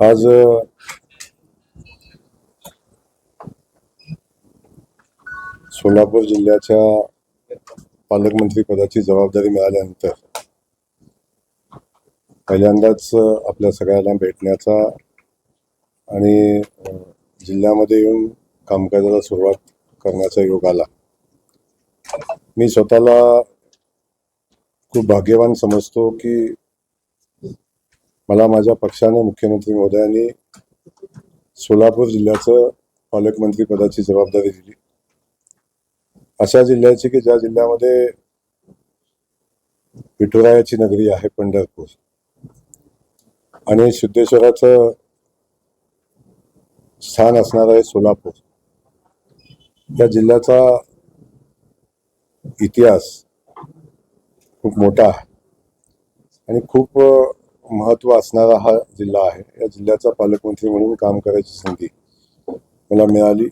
आज सोलापूर जिल्ह्याच्या पालकमंत्री पदाची जबाबदारी मिळाल्यानंतर पहिल्यांदाच आपल्या सगळ्यांना भेटण्याचा आणि जिल्ह्यामध्ये येऊन कामकाजाला सुरुवात करण्याचा योग आला. मी स्वतःला खूप भाग्यवान समजतो की मला माझ्या पक्षाने मुख्यमंत्री महोदयांनी सोलापूर जिल्ह्याचं पालकमंत्री पदाची जबाबदारी दिली. अशा जिल्ह्याची की ज्या जिल्ह्यामध्ये विठुरायाची नगरी आहे पंढरपूर. आणि सिद्धेश्वराचं स्थान असणार आहे सोलापूर. या जिल्ह्याचा इतिहास खूप मोठा आहे. आणि खूप महत्त्व असणारा हा जिल्हा आहे. या जिल्ह्याचा पालकमंत्री म्हणून काम करायची संधी मला मिळाली.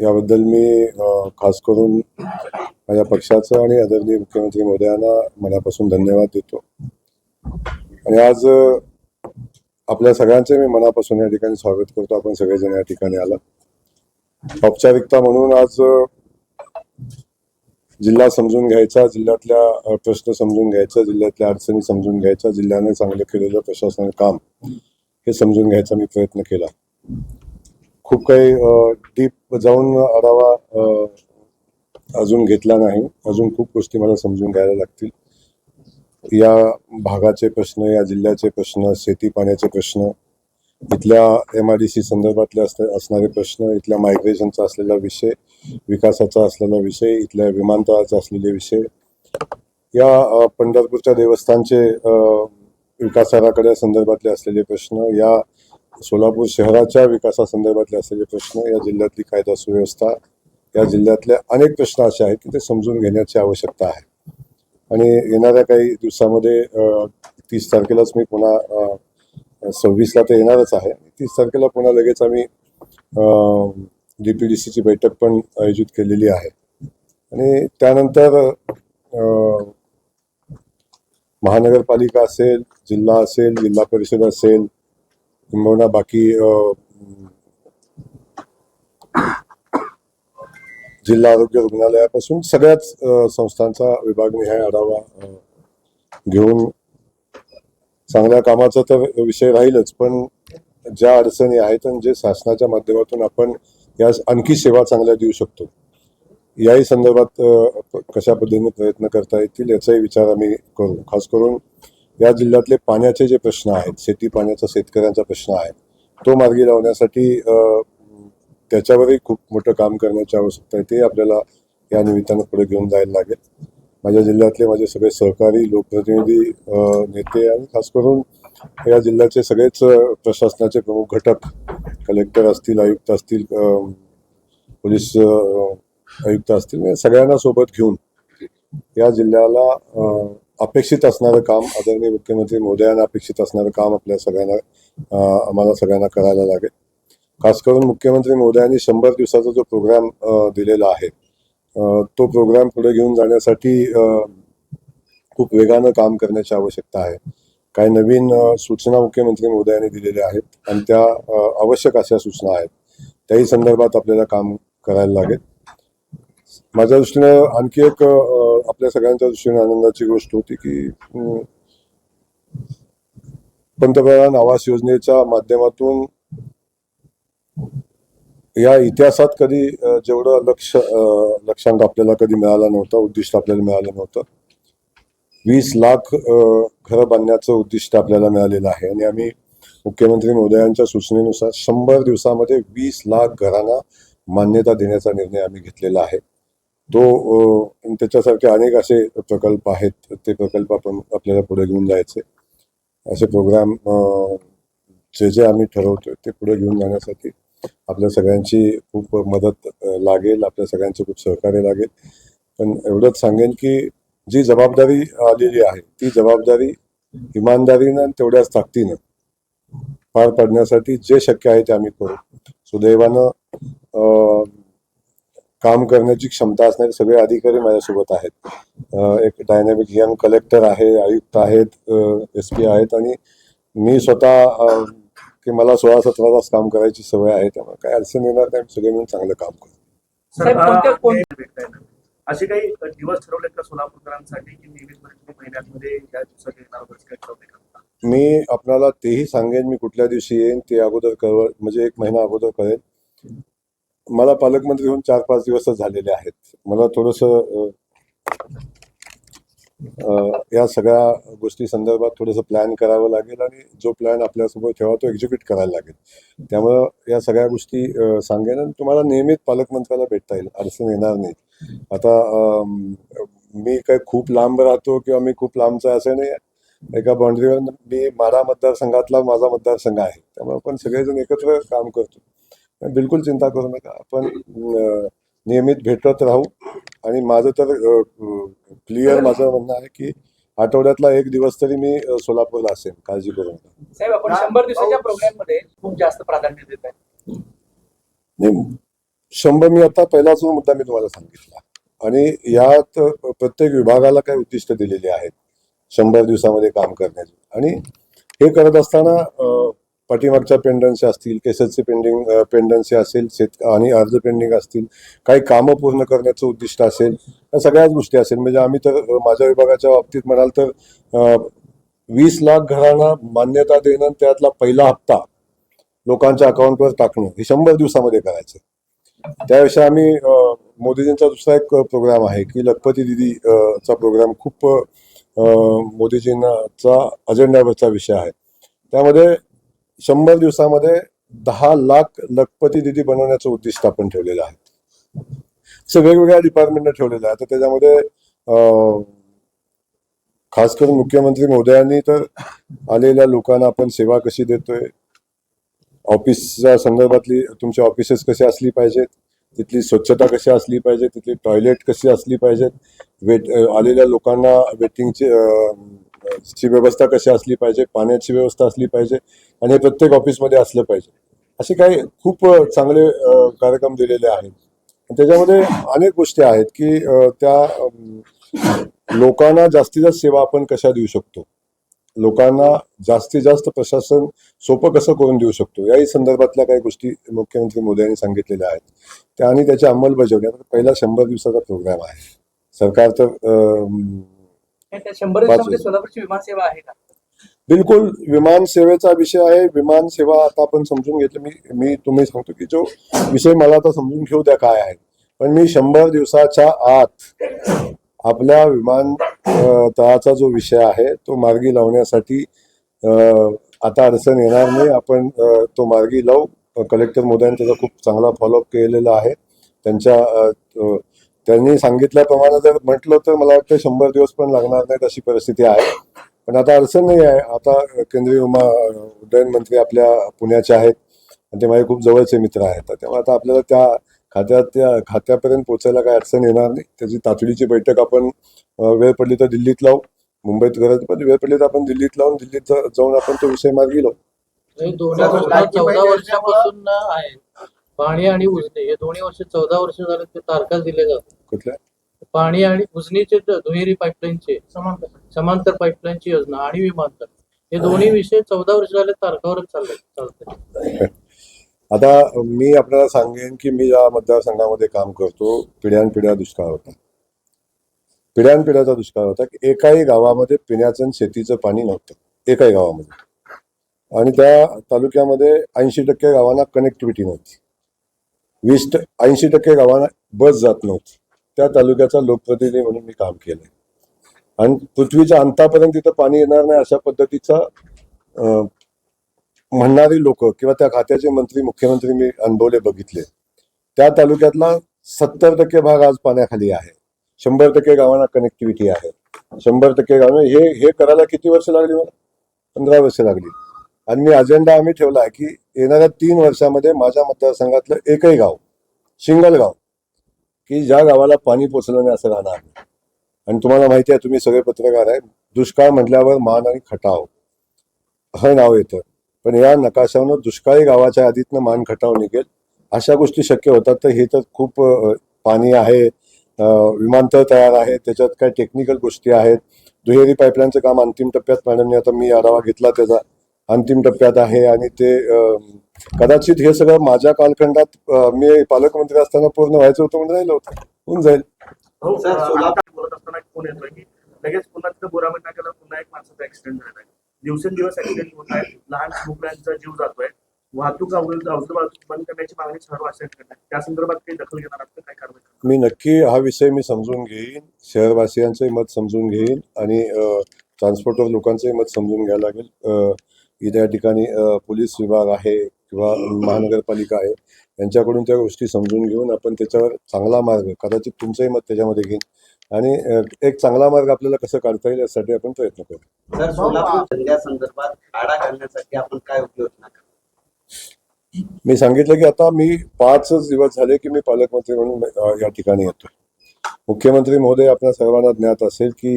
याबद्दल मी खास करून माझ्या पक्षाचं आणि आदरणीय मुख्यमंत्री महोदयांना मनापासून धन्यवाद देतो. आणि आज आपल्या सगळ्यांचे मी मनापासून या ठिकाणी स्वागत करतो. आपण सगळेजण या ठिकाणी आला औपचारिकता म्हणून आज जिल्हा समजून घ्यायचा जिल्ह्यातल्या प्रश्न समजून घ्यायचा जिल्ह्यातल्या अडचणी समजून घ्यायचा जिल्ह्याने चांगलं केलेलं प्रशासन काम हे समजून घ्यायचा मी प्रयत्न केला. खूप काही डीप जाऊन आढावा अजून घेतला नाही. अजून खूप गोष्टी मला समजून घ्यायला लागतील. या भागाचे प्रश्न या जिल्ह्याचे प्रश्न शेती पाण्याचे प्रश्न इथल्या एम आय डी सी संदर्भातले असले असणारे प्रश्न इथल्या मायग्रेशनचा असलेला विषय विकासाचा असलेला विषय इथल्या विमानतळाचा असलेले विषय या पंढरपूरच्या देवस्थानचे अ, विकासाकडे संदर्भातले असलेले प्रश्न या सोलापूर शहराच्या विकासासंदर्भातले असलेले प्रश्न या जिल्ह्यातली कायदा सुव्यवस्था या जिल्ह्यातल्या अनेक प्रश्न असे आहेत की ते समजून घेण्याची आवश्यकता आहे. आणि येणाऱ्या काही दिवसामध्ये तीस तारखेलाच मी पुन्हा सव्वीसला तर येणारच आहे. तीस तारखेला पुन्हा लगेच आम्ही डी पी डी सीची बैठक पण आयोजित केलेली आहे. आणि त्यानंतर महानगरपालिका असेल जिल्हा असेल जिल्हा परिषद असेल किंबहुना बाकी जिल्हा आरोग्य रुग्णालयापासून सगळ्याच अ, संस्थांचा विभागनिहाय आढावा घेऊन चांगल्या कामाचा तर विषय राहीलच पण ज्या अडचणी आहेत आणि जे शासनाच्या माध्यमातून आपण या आणखी सेवा चांगल्या देऊ शकतो याही संदर्भात कशा पद्धतीने प्रयत्न करता येतील याचाही विचार आम्ही करू. खास करून या जिल्ह्यातले पाण्याचे जे प्रश्न आहेत शेती पाण्याचा शेतकऱ्यांचा प्रश्न आहे तो मार्गी लावण्यासाठी त्याच्यावरही खूप मोठं काम करण्याची आवश्यकता आहे ते आपल्याला या निमित्तानं पुढे घेऊन जायला लागेल. माझ्या जिल्ह्यातले माझे सगळे सहकारी लोकप्रतिनिधी नेते आणि खास करून या जिल्ह्याचे सगळेच प्रशासनाचे प्रमुख घटक कलेक्टर असतील आयुक्त असतील पोलीस आयुक्त असतील सगळ्यांना सोबत घेऊन या जिल्ह्याला अपेक्षित असणारं काम आदरणीय मुख्यमंत्री मोदयांना अपेक्षित असणारं काम आपल्या सगळ्यांना आम्हाला सगळ्यांना करायला लागेल. खास करून मुख्यमंत्री मोदयांनी शंभर दिवसाचा जो प्रोग्राम दिलेला आहे तो प्रोग्राम पुढे घेऊन जाण्यासाठी खूप वेगानं काम करण्याची आवश्यकता आहे. काही नवीन सूचना मुख्यमंत्री मोदयांनी दिलेल्या आहेत आणि त्या आवश्यक अशा सूचना आहेत. त्याही संदर्भात आपल्याला काम करायला लागेल. माझ्या दृष्टीनं आणखी एक आपल्या सगळ्यांच्या दृष्टीने आनंदाची गोष्ट होती की पंतप्रधान आवास योजनेच्या माध्यमातून या इतिहासात कधी जेवढं लक्ष लक्षांक आपल्याला कधी मिळालं नव्हतं उद्दिष्ट आपल्याला मिळालं नव्हतं वीस लाख घरं बांधण्याचं उद्दिष्ट आपल्याला मिळालेलं आहे. आणि आम्ही मुख्यमंत्री मोदयांच्या सूचनेनुसार शंभर दिवसामध्ये वीस लाख घरांना मान्यता देण्याचा निर्णय आम्ही घेतलेला आहे. तो त्याच्यासारखे अनेक असे प्रकल्प आहेत ते प्रकल्प आपण आपल्याला पुढे घेऊन जायचे. असे प्रोग्राम जे जे आम्ही ठरवतोय ते पुढे घेऊन जाण्यासाठी आपल्या सगळ्यांची खूप मदत लागेल आपल्या सगळ्यांचे खूप सहकार्य लागेल. पण एवढंच सांगेन की जी जबाबदारी आलेली आहे ती जबाबदारी इमानदारीनं आणि तेवढ्याच ताकदीनं पार पाडण्यासाठी जे शक्य आहे ते आम्ही करू. सुदैवानं काम करण्याची क्षमता असणारे सगळे अधिकारी माझ्यासोबत आहेत. एक डायनॅमिक यंग कलेक्टर आहे आयुक्त आहेत एस पी आहेत आणि मी स्वतः की मला सोळा सतरा तास काम करायची सवय आहे त्यामुळे काय अडचण येणार नाही सगळे मिळून चांगलं काम करू. साहेब, कोणत्या- कोण- हे. असे काही दिवस ठरवलेत का सोलापूरकरांसाठी की नियमितपणे तुम्ही महिन्यामध्ये या दिवसात येणार वगैरे काही ठरवले का? मी आपल्याला तेही सांगेन मी कुठल्या दिवशी येईन ते अगोदर कळव म्हणजे एक महिना अगोदर कळेल. मला पालकमंत्री होऊन चार पाच दिवसच झालेले आहेत. मला थोडस या सगळ्या गोष्टी संदर्भात थोडंसं प्लॅन करावं लागेल आणि जो प्लॅन आपल्यासमोर ठेवा तो एक्झिक्यूट करायला लागेल. त्यामुळं या सगळ्या गोष्टी सांगेन आणि तुम्हाला नियमित पालकमंत्र्याला भेटता येईल. अडचण येणार नाही आता मी काय खूप लांब राहतो किंवा मी खूप लांबचा असं नाही एका बाउंड्रीवर मी माडा मतदारसंघातला माझा मतदारसंघ आहे. त्यामुळे आपण सगळेजण एकत्र काम करतो. बिलकुल चिंता करू नका. आपण नियमित भेटत राहू. आणि माझं तर क्लिअर माझं म्हणणं आहे की आठवड्यातला एक दिवस तरी मी सोलापूरला असेन काळजी करू नका साहेब आपण शंभर दिवसाच्या प्रोग्राममध्ये खूप जास्त प्राधान्य देत आहे. नाही शंभर मी आता पहिलाच जो मुद्दा मी तुम्हाला सांगितला. आणि यात प्रत्येक विभागाला काही उद्दिष्ट दिलेली आहेत. शंभर दिवसामध्ये काम करण्याची. आणि हे करत असताना पाठीमागच्या पेंडन्सी असतील केसेसचे पेंडिंग पेंडन्सी असेल शेत आणि अर्ज पेंडिंग असतील काही कामं पूर्ण करण्याचं उद्दिष्ट असेल या सगळ्याच गोष्टी असेल. म्हणजे आम्ही तर माझ्या विभागाच्या बाबतीत म्हणाल तर वीस लाख घरांना मान्यता देणं त्यातला पहिला हप्ता लोकांच्या अकाउंटवर टाकणं हे शंभर दिवसामध्ये करायचं. त्याविषयी आम्ही मोदीजींचा दुसरा एक प्रोग्राम आहे की लखपती दिदी चा प्रोग्राम खूप मोदीजींचा अजेंड्यावरचा विषय आहे. त्यामध्ये शंभर दिवसामध्ये दहा लाख लखपती दिदी बनवण्याचं उद्दिष्ट आपण ठेवलेलं आहे. असं वेगवेगळ्या डिपार्टमेंटने ठेवलेलं आहे. तर त्याच्यामध्ये खास करून मुख्यमंत्री महोदयांनी तर आलेल्या लोकांना आपण सेवा कशी देतोय? ऑफिसच्या संदर्भातली तुमची ऑफिसेस कशी असली पाहिजेत? तिथली स्वच्छता कशी असली पाहिजे तिथली टॉयलेट कशी असली पाहिजेत? वेट आलेल्या लोकांना वेटिंगचे ची व्यवस्था कशी असली पाहिजे पाण्याची व्यवस्था असली पाहिजे आणि हे प्रत्येक ऑफिसमध्ये असलं पाहिजे. असे काही खूप चांगले कार्यक्रम दिलेले आहेत. त्याच्यामध्ये अनेक गोष्टी आहेत की त्या लोकांना जास्तीत जास्त सेवा आपण कशा देऊ शकतो? लोकांना जास्तीत जास्त प्रशासन सोपं कसं करून देऊ शकतो? याही संदर्भातल्या काही गोष्टी मुख्यमंत्री मोदी यांनी सांगितलेल्या आहेत. त्या आणि त्याची अंमलबजावणी पहिला शंभर दिवसाचा प्रोग्राम आहे. सरकार तर शंभर दिवसामध्ये सोलापूरची विमानसेवा आहे का? बिलकुल विमान सेवेचा विषय आहे. विमान सेवा आता आपण समजून घेतलं. मी मी तुम्ही सांगतो की जो विषय मला आता समजून घेऊ द्या काय आहे. पण मी शंभर दिवसाच्या आत आपल्या विमान तळाचा जो विषय आहे तो मार्गी लावण्यासाठी आता अडचण येणार नाही. आपण तो मार्गी लावू. कलेक्टर मोदयांनी त्याचा खूप चांगला फॉलोअप केलेला आहे. त्यांच्या त्यांनी सांगितल्याप्रमाणे जर म्हटलं तर मला वाटतं शंभर दिवस पण लागणार नाहीत अशी परिस्थिती आहे. पण आता अडचण नाही आहे. आता केंद्रीय विमा उड्डयन मंत्री आपल्या पुण्याचे आहेत. आणि ते माझे खूप जवळचे मित्र आहेत. तेव्हा त्यामुळे आता आपल्याला त्या खात्यात त्या खात्यापर्यंत पोचायला काही अडचण येणार नाही. त्याची तातडीची बैठक आपण वेळ पडली तर दिल्लीत लावू. मुंबईत गरज पण वेळ पडली तर आपण दिल्लीत लावून दिल्लीत जाऊन आपण तो विषय मार्गी लावू पाणी आणि उजनी हे दोन्ही वर्ष चौदा वर्ष झाले ते तारखा दिले जातात. कुठल्या? पाणी आणि उजनीचे दुहेरी पाईपलाईनचे समांतर. समांतर पाईपलाईनची योजना आणि विमानतळ. हे दोन्ही विषय चौदा वर्ष झाले तारखावरच चालले चालते. आता मी आपल्याला सांगेन की मी या मतदारसंघामध्ये काम करतो पिढ्यानपिढ्या दुष्काळ होता. पिढ्यानपिढ्याचा दुष्काळ होता की एकाही गावामध्ये पिण्याचं आणि शेतीचं पाणी नव्हतं एकाही गावामध्ये. आणि त्या तालुक्यामध्ये ऐंशी टक्के गावांना कनेक्टिव्हिटी नव्हती. वीस ऐंशी टक्के गावांना बस जात नव्हती. त्या तालुक्याचा लोकप्रतिनिधी म्हणून मी काम केलंय. आणि पृथ्वीच्या अंतापर्यंत तिथं पाणी येणार नाही अशा पद्धतीचा म्हणणारी लोक किंवा त्या खात्याचे मंत्री मुख्यमंत्री मी अनुभवले बघितले. त्या तालुक्यातला सत्तर टक्के भाग आज पाण्याखाली आहे. शंभर टक्के गावांना कनेक्टिव्हिटी आहे. शंभर टक्के गाव हे हे करायला किती वर्ष लागली मला? पंधरा वर्ष लागली. आणि मी अजेंडा आम्ही ठेवला आहे की येणाऱ्या तीन वर्षामध्ये माझ्या मतदारसंघातलं एकही गाव सिंगल गाव की ज्या गावाला पाणी पोचलं नाही असं राहणार आणि तुम्हाला माहिती आहे तुम्ही सगळे पत्रकार आहे दुष्काळ म्हटल्यावर मान आणि खटाव. हे नाव येतं. पण या नकाशावनं दुष्काळी गावाच्या आधीतनं मान खटाव निघेल. अशा गोष्टी शक्य होतात. तर हे तर खूप पाणी आहे विमानतळ तयार आहे त्याच्यात काय टेक्निकल गोष्टी आहेत. दुहेरी पाईपलाईनचं काम अंतिम टप्प्यात मॅडमने आता मी आढावा घेतला त्याचा. अंतिम टप्प्यात आहे आणि ते कदाचित हे सगळं माझ्या कालखंडात मी पालकमंत्री असताना पूर्ण व्हायचं होतं म्हणून राहिलं होतं. होऊन जाईल. हो सर, अं, सोलापूर- आता बोलत असताना एक फोन येतोय की लगेच पुन्हा तिथं बोरामेट नाक्याला पुन्हा एक माणसाचा ऍक्सिडेंट झालेला आहे. दिवसेंदिवस ऍक्सिडेंट होत आहेत लहान मुलांचा जीव जातोय. वाहतूक बंद करण्याची मागणी त्या संदर्भात काही दखल घेणार आहात का? काय कारवाई? मी नक्की हा विषय मी समजून घेईन. शहरवासियांचंही मत समजून घेईन आणि ट्रान्सपोर्टर लोकांचंही मत समजून घ्यायला लागेल. अ, इथे या ठिकाणी पोलीस विभाग आहे किंवा महानगरपालिका आहे यांच्याकडून त्या गोष्टी समजून घेऊन आपण त्याच्यावर चांगला मार्ग कदाचित तुमचंही मत त्याच्यामध्ये घेईन. आणि एक चांगला मार्ग आपल्याला कसं काढता येईल यासाठी आपण प्रयत्न करू. सर सोलापूर संदर्भात घालण्यासाठी आपण काय मी सांगितलं की आता मी पाचच दिवस झाले की मी पालकमंत्री म्हणून या ठिकाणी येतो मुख्यमंत्री महोदय आपल्या सर्वांना ज्ञात असेल की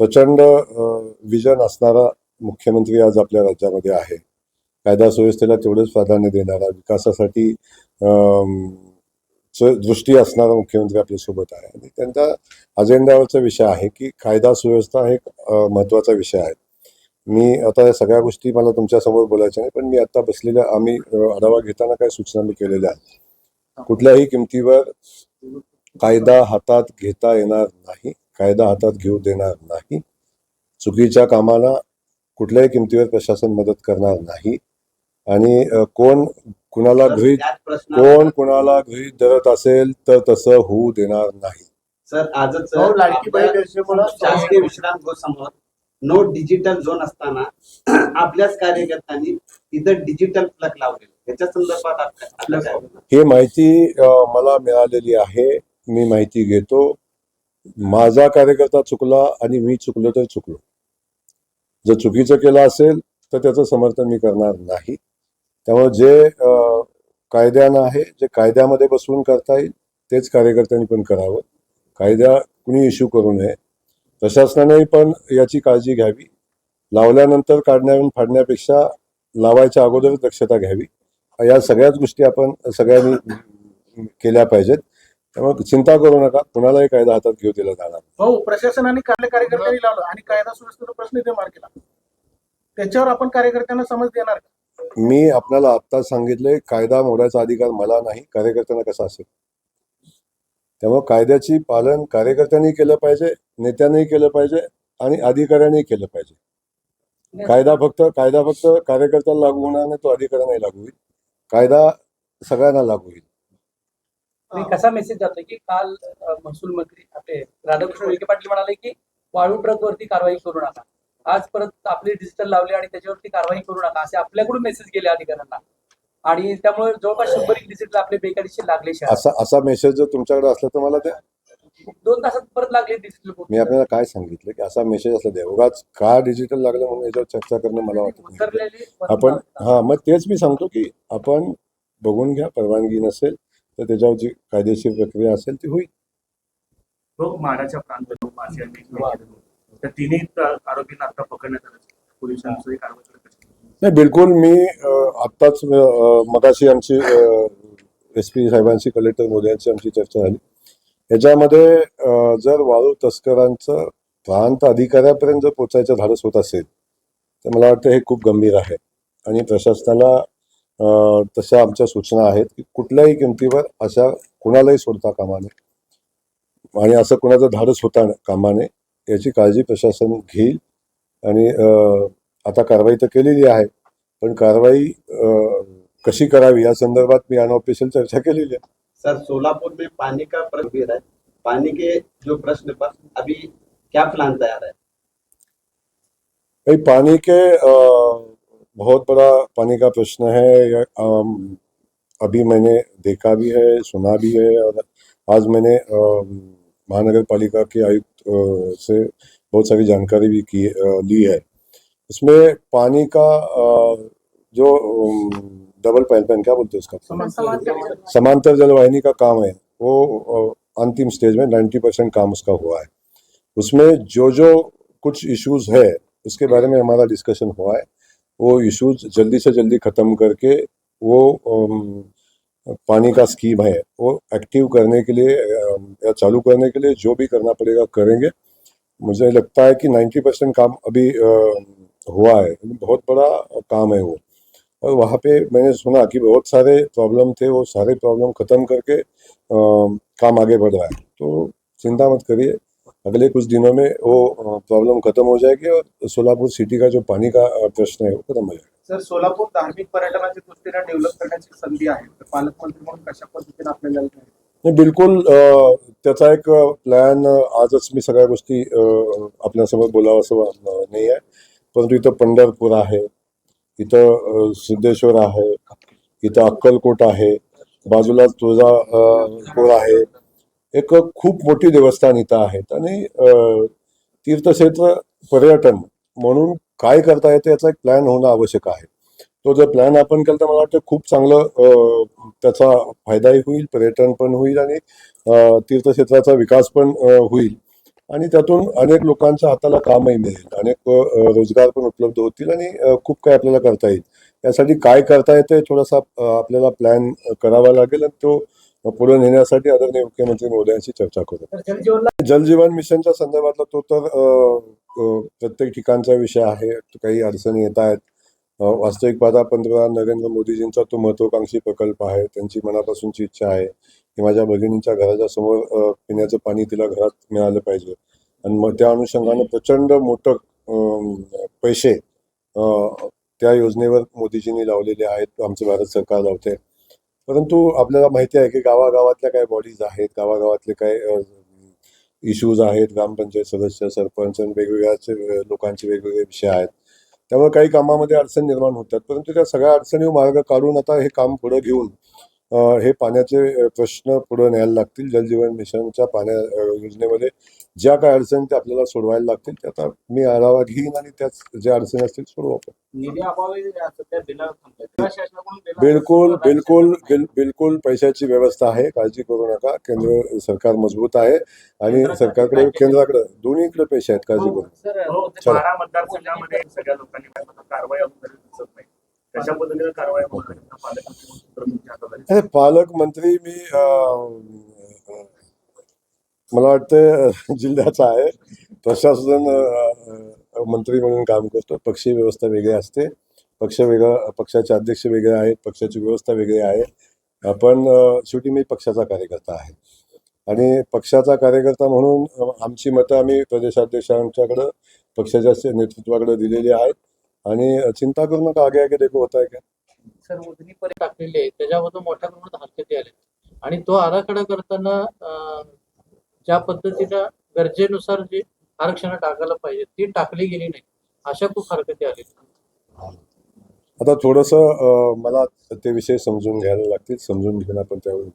प्रचंड विजन असणारा मुख्यमंत्री आज आपल्या राज्यामध्ये आहे. कायदा सुव्यवस्थेला तेवढंच प्राधान्य देणारा विकासासाठी दृष्टी असणारा मुख्यमंत्री आपल्यासोबत आहे. आणि त्यांचा अजेंड्यावरचा विषय आहे की कायदा सुव्यवस्था हा एक महत्त्वाचा विषय आहे. मी आता या सगळ्या गोष्टी मला तुमच्यासमोर बोलायच्या नाही पण मी आता बसलेल्या आम्ही आढावा घेताना काही सूचना मी केलेल्या आहेत. कुठल्याही किमतीवर कायदा हातात घेता येणार नाही कायदा हातात घेऊ देणार नाही. चुकीच्या कामाला कुठल्याही किमतीवर प्रशासन मदत करणार नाही. आणि कोण कुणाला गृहीत कोण कुणाला गृहीत धरत असेल तर तसं होऊ देणार नाही. सर आजच योजनेमुळं शासकीय विश्राम समोर नो डिजिटल झोन असताना आपल्याच कार्यकर्त्यांनी तिथं डिजिटल प्लग लावलेलं. त्याच्या संदर्भात? ही माहिती मला मिळालेली आहे. मी माहिती घेतो. माझा कार्यकर्ता चुकला आणि मी चुकलो तर चुकलो. जर चुकीचं केलं असेल तर त्याचं समर्थन मी करणार नाही. त्यामुळे जे कायद्यानं आहे जे कायद्यामध्ये बसवून करता येईल तेच कार्यकर्त्यांनी पण करावं. कायदा कुणी इश्यू करू नये. प्रशासनाने पण याची काळजी घ्यावी. लावल्यानंतर काढण्या फाडण्यापेक्षा लावायच्या अगोदर दक्षता घ्यावी. या सगळ्याच गोष्टी आपण सगळ्यांनी केल्या पाहिजेत. त्यामुळे चिंता करू नका. कुणालाही कायदा हातात घेऊ दिला जाणार. भाऊ प्रशासनाने कार्य कार्यकर्त्यांनी लावलं आणि कायदा सुव्यवस्थेचा प्रश्न निर्माण केला. त्याच्यावर आपण कार्यकर्त्यांना समज देणार का? मी आपल्याला आत्ता सांगितलंय कायदा मोडायचा अधिकार मला नाही कार्यकर्त्यांना कसा असेल? त्यामुळे कायद्याची पालन कार्यकर्त्यांनी केलं पाहिजे नेत्यांनीही केलं पाहिजे आणि अधिकाऱ्यांनी केलं पाहिजे. कायदा फक्त कायदा फक्त कार्यकर्त्याला लागू होणार नाही तो अधिकाऱ्यांनाही लागू होईल. कायदा सगळ्यांना लागू होईल. आणि कसा मेसेज जातोय की काल महसूल मंत्री आपले राधाकृष्ण विखे पाटील म्हणाले की वाळू ट्रक वरती कारवाई करू नका. आज परत आपले डिजिटल लावले आणि त्याच्यावरती कारवाई करू नका असे आपल्याकडून मेसेज गेले अधिकाऱ्यांना. आणि त्यामुळे जवळपास शंभर एक डिजिटल आपले बेकायदेशीर लागले असा असा मेसेज जर तुमच्याकडे असला तर मला द्या. दोन तासात परत लागले डिजिटल मी आपल्याला काय सांगितलं की असा मेसेज असला द्या. उगाच का डिजिटल लागलं म्हणून याच्यावर चर्चा करणं मला वाटत आपण हा मग तेच मी सांगतो की आपण बघून घ्या परवानगी नसेल तर त्याच्यावर जी कायदेशीर प्रक्रिया असेल ती होईल. प्रांत मासे त्या तिन्ही आरोपींना आता पकडण्यात आलं. पोलिसांचं कारवाई. नाही बिलकुल मी आत्ताच मगाशी आमची एस पी साहेबांशी कलेक्टर मोदयांची आमची चर्चा झाली. याच्यामध्ये जर वाळू तस्करांचं प्रांत अधिकाऱ्यापर्यंत जर पोचायचं धाडस होत असेल तर मला वाटतं हे खूप गंभीर आहे. आणि प्रशासनाला तशा आमच्या सूचना आहेत की कुठल्याही किमतीवर अशा कुणालाही सोडता कामा नये आणि असं कुणाचं धाडस होता कामा नये याची काळजी प्रशासन घेईल. आणि आता कारवाई तर केलेली आहे पण कारवाई कशी करावी या संदर्भात मी अनऑफिशियल चर्चा केलेली आहे. सर सोलापुर में पानी का प्रगीर है. पानी के जो प्रश्न पर अभी क्या प्लान तैयार है? भाई पानी के अ, बहुत बड़ा पानी का प्रश्न है। अभी मैंने देखा भी है, सुना भी है और आज मैंने महानगर पालिका के आयुक्त से बहुत सारी जानकारी भी की ली है। उसमें पानी का जो डबल पाइपलाइन क्या बोलते हैं उसका? समांतर जलवाहिनी का काम है। वो अंतिम स्टेज में 90 परसेंट काम उसका हुआ है। उसमें जो जो कुछ इश्यूज़ है, उसके बारे में हमारा डिस्कशन हुआ है। वो इश्यूज़ जल्दी से जल्दी ख़त्म करके वो पानी का स्कीम है, वो एक्टिव करने के लिए या चालू करने के लिए जो भी करना पड़ेगा करेंगे। मुझे लगता है कि 90 परसेंट काम अभी हुआ है बहुत बड़ा काम है वो। और वहाँ पे मैंने सुना कि बहुत सारे प्रॉब्लम थे, वो सारे प्रॉब्लम खत्म करके काम आगे बढ़ रहा है। तो चिंता मत करिए अगले कुछ दिनों में वो प्रॉब्लम खत्म हो जाएगी और सोलापुर सिटी का जो पानी का प्रश्न है वो खत्म हो जाएगा। सर सोलापूर धार्मिक पर्यटनाच्या दृष्टीने डेव्हलप करण्याची संधी आहे. तर पालकमंत्री म्हणून कशा पद्धतीने आपल्याला? नाही बिलकुल अ, त्याचा एक प्लॅन आजच मी सगळ्या गोष्टी अ, आपल्यासमोर बोलावं असं नाही आहे. परंतु इथं पंढरपूर आहे इथं अ, सिद्धेश्वर आहे इथं अक्कलकोट आहे बाजूला तुळजापूर आहे एक खूप मोठी देवस्थान इथं आहेत आणि तीर्थक्षेत्र पर्यटन म्हणून काय करता येतं याचा एक प्लॅन होणं आवश्यक आहे. तो जर प्लॅन आपण केला तर मला वाटतं खूप चांगलं त्याचा फायदाही होईल पर्यटन पण होईल आणि तीर्थक्षेत्राचा विकास पण होईल. आणि त्यातून अनेक लोकांच्या हाताला कामही मिळेल अनेक रोजगार पण उपलब्ध होतील आणि खूप काही आपल्याला करता येईल. यासाठी काय करता येतं थोडासा आपल्याला प्लॅन करावा लागेल आणि तो पुढे नेण्यासाठी आदरणीय मुख्यमंत्री महोदयांशी चर्चा करू. जलजीवन मिशनच्या संदर्भातला तो तर प्रत्येक ठिकाणचा विषय आहे. काही अडचणी येत आहेत. वास्तविक पाहता पंतप्रधान नरेंद्र मोदीजींचा तो महत्वाकांक्षी प्रकल्प आहे. त्यांची मनापासूनची इच्छा आहे की माझ्या भगिनींच्या घराच्या समोर पिण्याचं पाणी तिला घरात मिळालं पाहिजे. आणि मग त्या अनुषंगानं प्रचंड मोठं पैसे त्या योजनेवर मोदीजींनी लावलेले आहेत. आमचं भारत सरकार लावते परंतु आपल्याला माहिती आहे की गावागावातल्या काही बॉडीज आहेत गावागावातले काही इश्यूज आहेत ग्रामपंचायत सदस्य सरपंच आणि वेगवेगळ्या लोकांचे वेगवेगळे विषय आहेत. त्यामुळे काही कामामध्ये अडचण निर्माण होतात. परंतु त्या सगळ्या अडचणी मार्ग काढून आता हे काम पुढे घेऊन हे पाण्याचे प्रश्न पुढे न्यायला लागतील. जलजीवन मिशनच्या पाण्या योजनेमध्ये ज्या काही अडचणी त्या आपल्याला सोडवायला लागतील ते आता मी आढावा घेईन आणि त्याच ज्या अडचणी असतील सोडवू आपण. दिला बिलकुल बिलकुल बिल बिलकुल पैशाची व्यवस्था आहे. काळजी करू नका. केंद्र सरकार मजबूत आहे. आणि सरकारकडे केंद्राकडे दोन्हीकडे पैसे आहेत. काळजी करू नका. हो, चला. बारा मतदारसंघामध्ये सगळ्या लोकांनी पाहिलं, कारवाई दिसत नाही. कशा? पालकमंत्री मी मला वाटतं जिल्ह्याचा आहे. प्रशासन मंत्री म्हणून काम करतो. पक्षीय व्यवस्था वेगळी असते. पक्ष वेगळा पक्षाचे अध्यक्ष वेगळे आहेत. पक्षाची व्यवस्था वेगळी आहे. पण शेवटी मी पक्षाचा कार्यकर्ता आहे. आणि पक्षाचा कार्यकर्ता म्हणून आमची मतं आम्ही प्रदेशाध्यक्षांच्याकडं पक्षाच्या नेतृत्वाकडे दिलेली आहेत. आणि चिंता करू नका. आगे आगे देखो होत आहे का? सर उजनी टाकलेली आहे. त्याच्यामधून मोठ्या प्रमाणात हरकती आले. आणि तो आराखडा करताना ज्या पद्धतीच्या गरजेनुसार जी आरक्षण टाकायला पाहिजे ती टाकली गेली नाही अशा खूप हरकती आल्या आता थोडस मला ते विषय समजून घ्यायला लागतील समजून घेऊन आपण त्यावेळी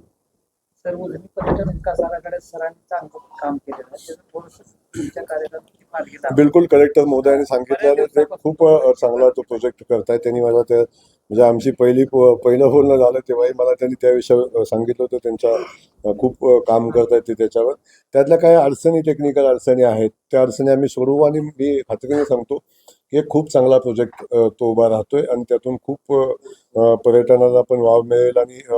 सर उजनी पर्यटन विकास आराखड्यात सरांनी चांगलं काम केलेलं आहे. त्याचं थोडस तुमच्या कार्यालयात मार्गी लावा. बिलकुल कलेक्टर महोदयांनी सांगितलं ते खूप अ, चांगला तो प्रोजेक्ट करताय त्यांनी मला त्या म्हणजे आमची पहिली प- पहिलं बोलणं झालं तेव्हाही मला त्यांनी त्या विषयावर अ, सांगितलं होतं. त्यांच्या अ, खूप अ, काम करतायत ते त्याच्यावर. त्यातल्या काही अडचणी टेक्निकल अडचणी आहेत. त्या अडचणी आम्ही सोडवू आणि मी खात्रीने सांगतो की एक खूप चांगला प्रोजेक्ट तो उभा राहतोय आणि त्यातून खूप अ, पर्यटनाला पण वाव मिळेल आणि अ,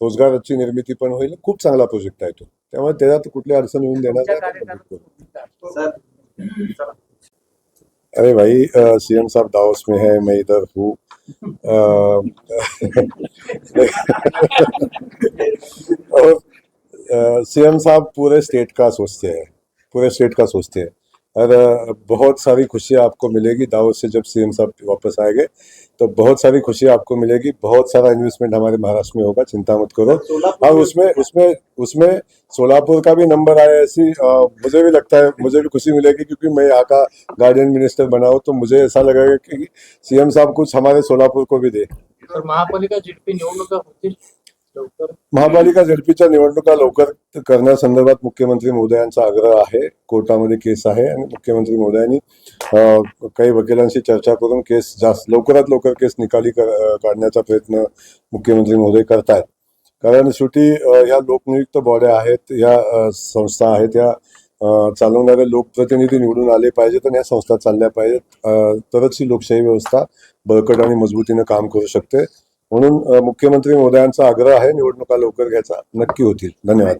रोजगाराची निर्मिती पण होईल. खूप चांगला प्रोजेक्ट आहे तो. त्यामुळे त्याच्यात कुठली अडचण येऊन देणार अरे भाई सीएम साहब दावस में है मैं इधर हूँ. और सीएम साहब पूरे स्टेट का सोचते हैं. पूरे स्टेट का सोचते हैं. और बहुत सारी खुशी आपको मिलेगी दावत से जब सीएम साहब वापस आएँगे। तो बहुत सारी खुशी आपको मिलेगी। बहुत सारा इन्वेस्टमेंट हमारे महाराष्ट्र में होगा, चिंता मत करो। और उसमें उसमें उसमें सोलापुर का भी नंबर आया ऐसी मुझे भी लगता है, मुझे भी खुशी मिलेगी क्योंकि मैं यहाँ का गार्डियन मिनिस्टर बना हूँ तो मुझे ऐसा लगेगा कि सीएम साहब कुछ हमारे सोलापुर को भी दे। महापालिका लवकर महापालिका झडपीच्या निवडणुका लवकर करण्यासंदर्भात मुख्यमंत्री महोदयांचा आग्रह आहे. कोर्टामध्ये केस आहे आणि मुख्यमंत्री महोदयांनी काही वकिलांशी चर्चा करून केस जास्त लवकरात लवकर केस निकाली काढण्याचा प्रयत्न मुख्यमंत्री महोदय करतायत. कारण शेवटी ह्या लोकनियुक्त बॉड्या आहेत या संस्था आहेत या चालवणारे लोकप्रतिनिधी निवडून आले पाहिजेत आणि या संस्था चालल्या पाहिजेत. तरच ही लोकशाही व्यवस्था बळकट आणि मजबूतीनं काम करू शकते. म्हणून मुख्यमंत्री महोदयांचा आग्रह आहे निवडणुका लवकर घ्यायचा. नक्की होतील. धन्यवाद.